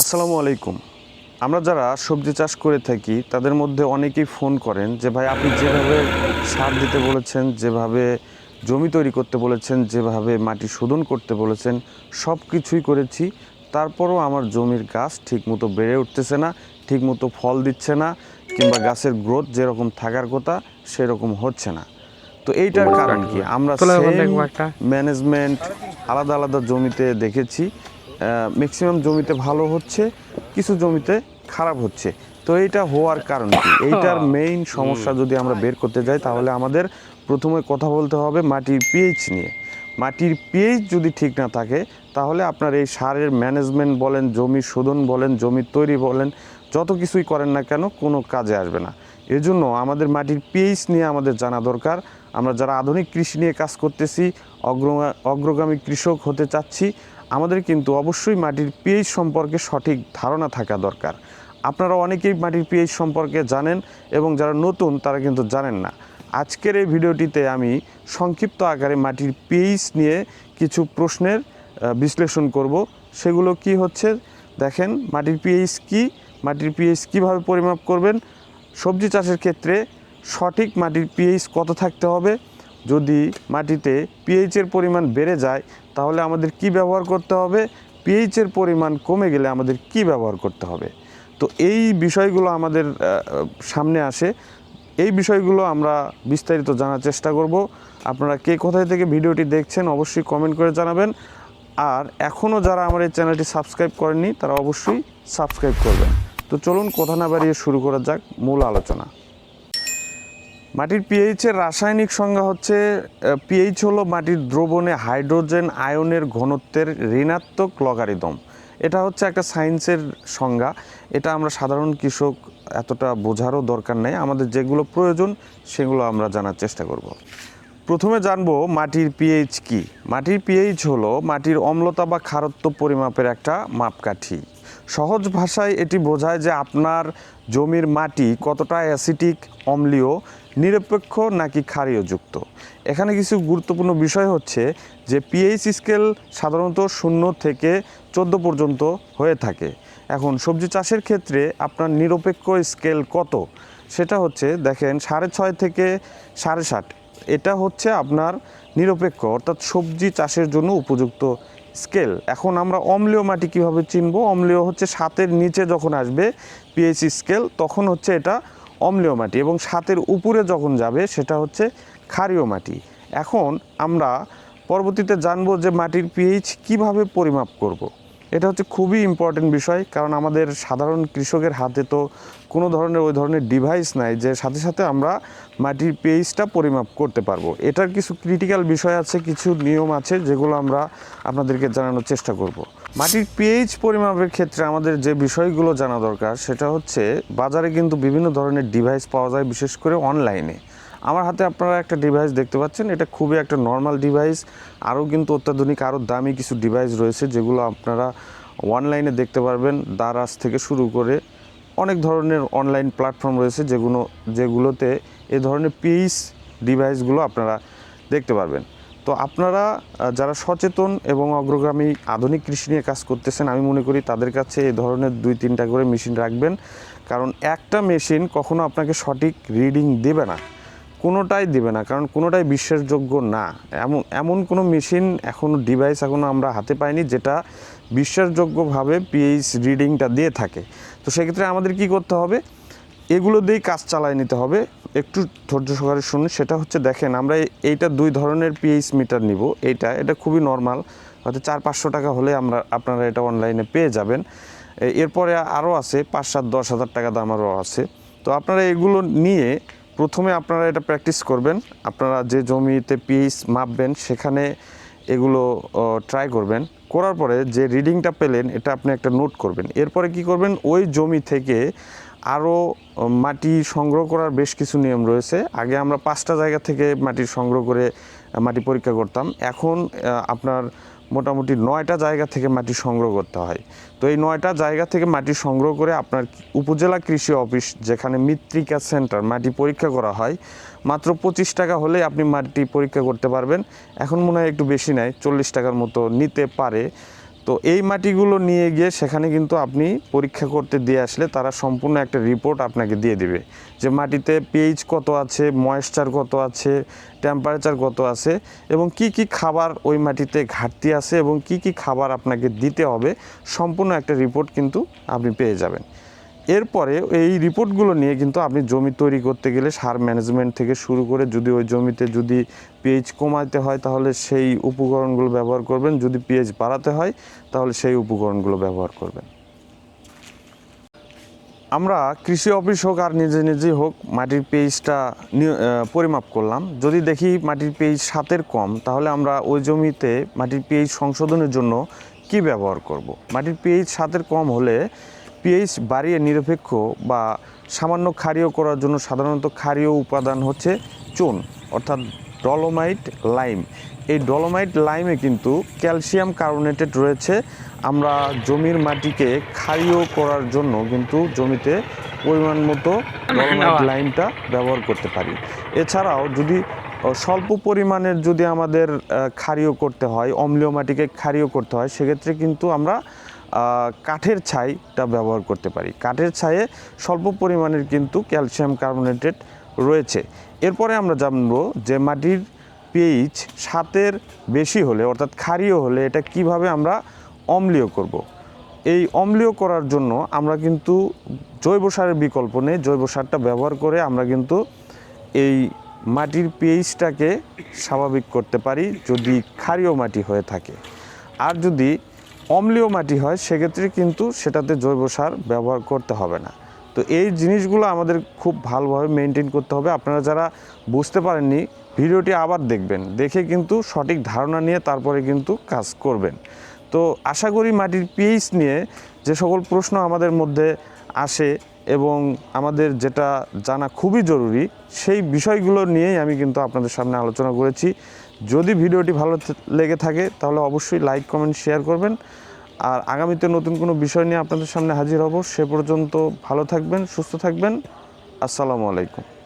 আসসালামু আলাইকুম। আমরা যারা সবজি চাষ করে থাকি তাদের মধ্যে অনেকেই ফোন করেন যে ভাই আপনি যেভাবে সার দিতে বলেছেন যেভাবে জমি তৈরি করতে বলেছেন যেভাবে মাটি শোধন করতে বলেছেন সব কিছুই করেছি। তারপরও আমার জমির গাছ ঠিকমতো বেড়ে উঠতেছে না ঠিকমতো ফল দিচ্ছে না কিংবা গাছের গ্রোথ যেরকম থাকার কথা সেরকম হচ্ছে না। তো এইটার কারণ কি? আমরা। ম্যানেজমেন্ট আলাদা আলাদা জমিতে দেখেছি। ম্যাক্সিমাম জমিতে ভালো হচ্ছে কিছু জমিতে খারাপ হচ্ছে। তো এইটা হওয়ার কারণ কি? এইটার মেইন সমস্যা যদি আমরা বের করতে যাই তাহলে আমাদের প্রথমে কথা বলতে হবে মাটির পিএইচ নিয়ে। মাটির পিএইচ যদি ঠিক না থাকে তাহলে আপনার এই সারের ম্যানেজমেন্ট বলেন জমি শোধন বলেন জমি তৈরি বলেন যত কিছুই করেন না কেন কোনো কাজে আসবে না। এজন্য আমাদের মাটির পিএইচ নিয়ে আমাদের জানা দরকার। আমরা যারা আধুনিক কৃষি নিয়ে কাজ করতেছি অগ্রগামী কৃষক হতে চাচ্ছি, আমাদের কিন্তু অবশ্যই মাটির পিএইচ সম্পর্কে সঠিক ধারণা থাকা দরকার। আপনারা অনেকেই মাটির পিএইচ সম্পর্কে জানেন এবং যারা নতুন, তারা কিন্তু জানেন না। আজকের এই ভিডিওটিতে আমি সংক্ষিপ্ত আকারে মাটির পিএইচ নিয়ে কিছু প্রশ্নের বিশ্লেষণ করব। সেগুলো কি হচ্ছে? দেখেন, মাটির পিএইচ কি? মাটির পিএইচ কীভাবে পরিমাপ করবেন? সবজি চাষের ক্ষেত্রে সঠিক মাটির পিএইচ কত থাকতে হবে? যদি মাটিতে পিএইচের পরিমাণ বেড়ে যায়, তাহলে আমাদের কি ব্যবহার করতে হবে? পিএইচের পরিমাণ কমে গেলে আমাদের কি ব্যবহার করতে হবে? তো এই বিষয়গুলো আমাদের সামনে আসে। এই বিষয়গুলো আমরা বিস্তারিত জানার চেষ্টা করব। আপনারা কে কোথায় থেকে ভিডিওটি দেখছেন অবশ্যই কমেন্ট করে জানাবেন। আর এখনও যারা আমার এই চ্যানেলটি সাবস্ক্রাইব করেননি, তারা অবশ্যই সাবস্ক্রাইব করবেন। তো চলুন কথা না বাড়িয়ে শুরু করা যাক মূল আলোচনা। মাটির পিএইচের রাসায়নিক সংজ্ঞা হচ্ছে পিএইচ হলো মাটির দ্রবণে হাইড্রোজেন আয়নের ঘনত্বের ঋণাত্মক লগারিদম। এটা হচ্ছে একটা সায়েন্সের সংজ্ঞা। এটা আমরা সাধারণ কৃষক এতটা বোঝারও দরকার নেই। আমাদের যেগুলো প্রয়োজন, সেগুলো আমরা জানার চেষ্টা করব। প্রথমে জানব মাটির পিএইচ কি। মাটির পিএইচ হলো মাটির অম্লতা বা খারত্ব পরিমাপের একটা মাপকাঠি। সহজ ভাষায় এটি বোঝায় যে আপনার জমির মাটি কতটা অ্যাসিটিক, অম্লীয়, নিরপেক্ষ নাকি ক্ষারীয়যুক্ত। এখানে কিছু গুরুত্বপূর্ণ বিষয় হচ্ছে যে পিএইচ স্কেল সাধারণত শূন্য থেকে চোদ্দ পর্যন্ত হয়ে থাকে। এখন সবজি চাষের ক্ষেত্রে আপনার নিরপেক্ষ স্কেল কত? সেটা হচ্ছে দেখেন সাড়ে ছয় থেকে সাড়ে সাত। এটা হচ্ছে আপনার নিরপেক্ষ, অর্থাৎ সবজি চাষের জন্য উপযুক্ত স্কেল। এখন আমরা অম্লীয় মাটি কীভাবে চিনব? অম্লীয় হচ্ছে সাতের নিচে যখন আসবে পিএইচ স্কেল, তখন হচ্ছে এটা অম্লীয় মাটি এবং সাতের উপরে যখন যাবে সেটা হচ্ছে ক্ষারীয় মাটি। এখন আমরা পরবর্তীতে জানব যে মাটির পিএইচ কীভাবে পরিমাপ করব। এটা হচ্ছে খুবই ইম্পর্টেন্ট বিষয়, কারণ আমাদের সাধারণ কৃষকের হাতে তো কোনো ধরনের ওই ধরনের ডিভাইস নাই যে সাথে সাথে আমরা মাটির পিএইচটা পরিমাপ করতে পারব এটার কিছু ক্রিটিক্যাল বিষয় আছে, কিছু নিয়ম আছে যেগুলো আমরা আপনাদেরকে জানানোর চেষ্টা করব। মাটির পিএইচ পরিমাপের ক্ষেত্রে আমাদের যে বিষয়গুলো জানা দরকার সেটা হচ্ছে বাজারে কিন্তু বিভিন্ন ধরনের ডিভাইস পাওয়া যায়, বিশেষ করে অনলাইনে আমার হাতে আপনারা একটা ডিভাইস দেখতে পাচ্ছেন, এটা খুবই একটা নর্মাল ডিভাইস আরও কিন্তু অত্যাধুনিক, আরও দামি কিছু ডিভাইস রয়েছে যেগুলো আপনারা অনলাইনে দেখতে পারবেন। দারাজ থেকে শুরু করে অনেক ধরনের অনলাইন প্ল্যাটফর্ম রয়েছে যেগুলো যেগুলোতে এ ধরনের পিএইচ ডিভাইসগুলো আপনারা দেখতে পারবেন। তো আপনারা যারা সচেতন এবং অগ্রগামী আধুনিক কৃষি নিয়ে কাজ করতেছেন, আমি মনে করি তাদের কাছে এ ধরনের দুই তিনটা করে মেশিন রাখবেন। কারণ একটা মেশিন কখনো আপনাকে সঠিক রিডিং দেবে না। কোনোটাই দেবে না, কারণ কোনোটাই বিশ্বাসযোগ্য না। এমন এমন কোনো মেশিন এখনও ডিভাইস এখনও আমরা হাতে পাইনি যেটা বিশ্বাসযোগ্যভাবে পিএইচ রিডিংটা দিয়ে থাকে। তো সেক্ষেত্রে আমাদের কি করতে হবে? এগুলো দিয়েই কাজ চালায় নিতে হবে। একটু ধৈর্য সহকারে শুনুন, সেটা হচ্ছে দেখেন, আমরা এই- এইটা দুই ধরনের পিএইচ মিটার নিব। এইটা, এটা খুবই নর্মাল হয়তো চার পাঁচশো টাকা হলে আমরা, আপনারা এটা অনলাইনে পেয়ে যাবেন। এরপরে আরও আছে, পাঁচ সাত দশ হাজার টাকা দামেরও আছে। তো আপনারা এগুলো নিয়ে প্রথমে আপনারা এটা প্র্যাকটিস করবেন। আপনারা যে জমিতে পিএইচ মাপবেন, সেখানে এগুলো ট্রাই করবেন। করার পরে যে রিডিংটা পেলেন, এটা আপনি একটা নোট করবেন। এরপরে কি করবেন? ওই জমি থেকে আরও মাটি সংগ্রহ করার বেশ কিছু নিয়ম রয়েছে। আগে আমরা পাঁচটা জায়গা থেকে মাটি সংগ্রহ করে, মাটি পরীক্ষা করতাম। এখন আপনার মোটামুটি নয়টা জায়গা থেকে মাটি সংগ্রহ করতে হয়। তো এই নয়টা জায়গা থেকে মাটি সংগ্রহ করে আপনার উপজেলা কৃষি অফিস যেখানে মৃত্তিকা সেন্টার, মাটি পরীক্ষা করা হয়, মাত্র পঁচিশ টাকা হলে আপনি মাটি পরীক্ষা করতে পারবেন। এখন মনে হয় একটু বেশি নেয় চল্লিশ টাকার মতো নিতে পারে। তো এই মাটিগুলো নিয়ে গিয়ে সেখানে কিন্তু আপনি পরীক্ষা করতে দিয়ে আসলে তারা সম্পূর্ণ একটা রিপোর্ট আপনাকে দিয়ে দিবে। যে মাটিতে পিএইচ কত আছে ময়েশ্চার কত আছে টেম্পারেচার কত আছে এবং কি কি খাবার ওই মাটিতে ঘাটতি আছে এবং কি কি খাবার আপনাকে দিতে হবে, সম্পূর্ণ একটা রিপোর্ট কিন্তু আপনি পেয়ে যাবেন। এরপরে এই রিপোর্টগুলো নিয়ে কিন্তু আপনি জমি তৈরি করতে গেলে সার ম্যানেজমেন্ট থেকে শুরু করে যদি ওই জমিতে যদি পিএইচ কমাতে হয় তাহলে সেই উপকরণগুলো ব্যবহার করবেন। যদি পিএইচ বাড়াতে হয় তাহলে সেই উপকরণগুলো ব্যবহার করবেন। আমরা কৃষি অফিস হোক আর নিজে নিজেই হোক মাটির পেজটা পরিমাপ করলাম। যদি দেখি মাটির পেজ সাতের কম, তাহলে আমরা ওই জমিতে মাটির পেজ সংশোধনের জন্য কি ব্যবহার করব। মাটির পেজ সাতের কম হলে পিএইচ বাড়িয়ে নিরপেক্ষ বা সামান্য ক্ষারীয় করার জন্য সাধারণত ক্ষারীয় উপাদান হচ্ছে চুন অর্থাৎ ডলোমাইট লাইম। এই ডলোমাইট লাইমে কিন্তু ক্যালসিয়াম কার্বোনেটেড রয়েছে। আমরা জমির মাটিকে ক্ষারীয় করার জন্য কিন্তু জমিতে পরিমাণ মতো ডলোমাইট লাইমটা ব্যবহার করতে পারি। এছাড়াও যদি স্বল্প পরিমাণের যদি আমাদের ক্ষারীয় করতে হয় অম্লীয় মাটিকে ক্ষারীয় করতে হয় সেক্ষেত্রে কিন্তু আমরা কাঠের ছাইটা ব্যবহার করতে পারি। কাঠের ছাইয়ে স্বল্প পরিমাণের কিন্তু ক্যালসিয়াম কার্বোনেটেড রয়েছে। এরপরে আমরা জানব যে মাটির পিএইচ সাতের বেশি হলে, অর্থাৎ ক্ষারীয় হলে, এটা কীভাবে আমরা অম্লীয় করব। এই অম্লীয় করার জন্য আমরা কিন্তু জৈব সারের বিকল্প নেই। জৈব সারটা ব্যবহার করে আমরা কিন্তু এই মাটির পিএইচটাকে স্বাভাবিক করতে পারি যদি ক্ষারীয় মাটি হয়ে থাকে। আর যদি অম্লীয় মাটি হয়, সেক্ষেত্রে কিন্তু সেটাতে জৈব সার ব্যবহার করতে হবে না। তো এই জিনিসগুলো আমাদের খুব ভালোভাবে মেনটেন করতে হবে। আপনারা যারা বুঝতে পারেননি, ভিডিওটি আবার দেখবেন। দেখে কিন্তু সঠিক ধারণা নিয়ে তারপরে কিন্তু কাজ করবেন। তো আশা করি মাটির পিএইচ নিয়ে যে সকল প্রশ্ন আমাদের মধ্যে আসে এবং আমাদের যেটা জানা খুবই জরুরি, সেই বিষয়গুলো নিয়েই আমি কিন্তু আপনাদের সামনে আলোচনা করেছি। যদি ভিডিওটি ভালো লেগে থাকে, তাহলে অবশ্যই লাইক, কমেন্ট, শেয়ার করবেন। আর আগামীতে নতুন কোনো বিষয় নিয়ে আপনাদের সামনে হাজির হব। সে পর্যন্ত ভালো থাকবেন, সুস্থ থাকবেন। আসসালামু আলাইকুম।